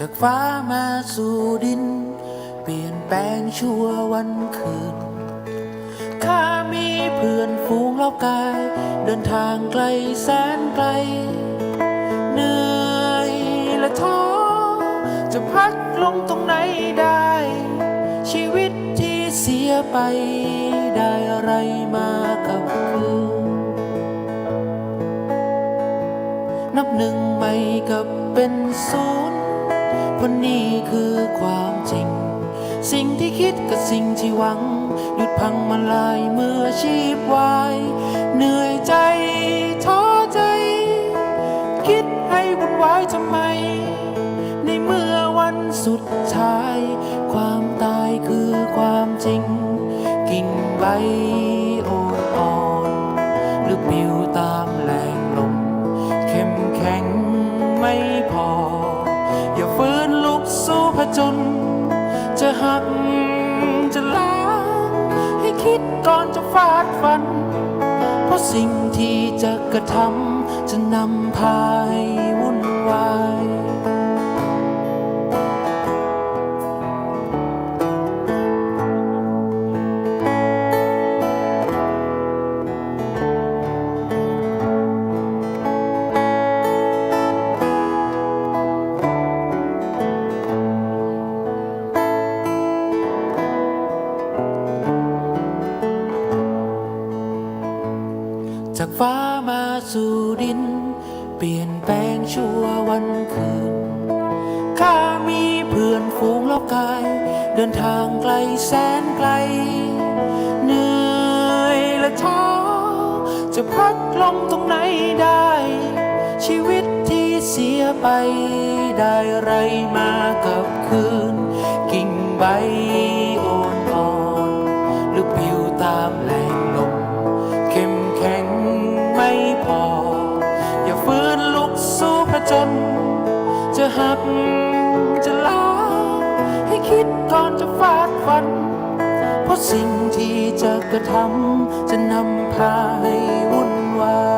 จากฟ้ามาสู่ดิน เปลี่ยนแปลงชั่ววันคืน ข้ามีเพื่อนฝูงรอบกาย เดินทางไกลแสนไกล เหนื่อยและท้อ จะพักลงตรงไหนได้ ชีวิตที่เสียไปได้อะไรมากับคืนนับหนึ่งใหม่กับเป็นศูนย์ เพราะนี่คือความจริง สิ่งที่คิดกับสิ่งที่หวัง หยุดพังมาลายเมื่อชีพวายเหนื่อยใจท้อใจ คิดให้วุ่นวายทำไม ในเมื่อวันสุดท้ายความ จน จะหักจะล้างให้คิดก่อนจะฟาดฟัน เพราะสิ่งที่จะกระทำจะนำพาให้วุ่นวาย ฟ้ามาสู่ดิน เปลี่ยนแปลงชั่ววันคืน ข้ามีเพื่อนฝูงรอบกาย เดินทางไกลแสนไกล เหนื่อยและท้อจะพักลงตรงไหนได้ ชีวิตที่เสียไป ได้ไรมากับคืน กิ่งใบ นลุกสู้ผจนจะหักจะล้างให้คิดก่อนจะฟาดฟัน เพราะสิ่งที่จะกระทำจะนำพาให้วุ่นวาย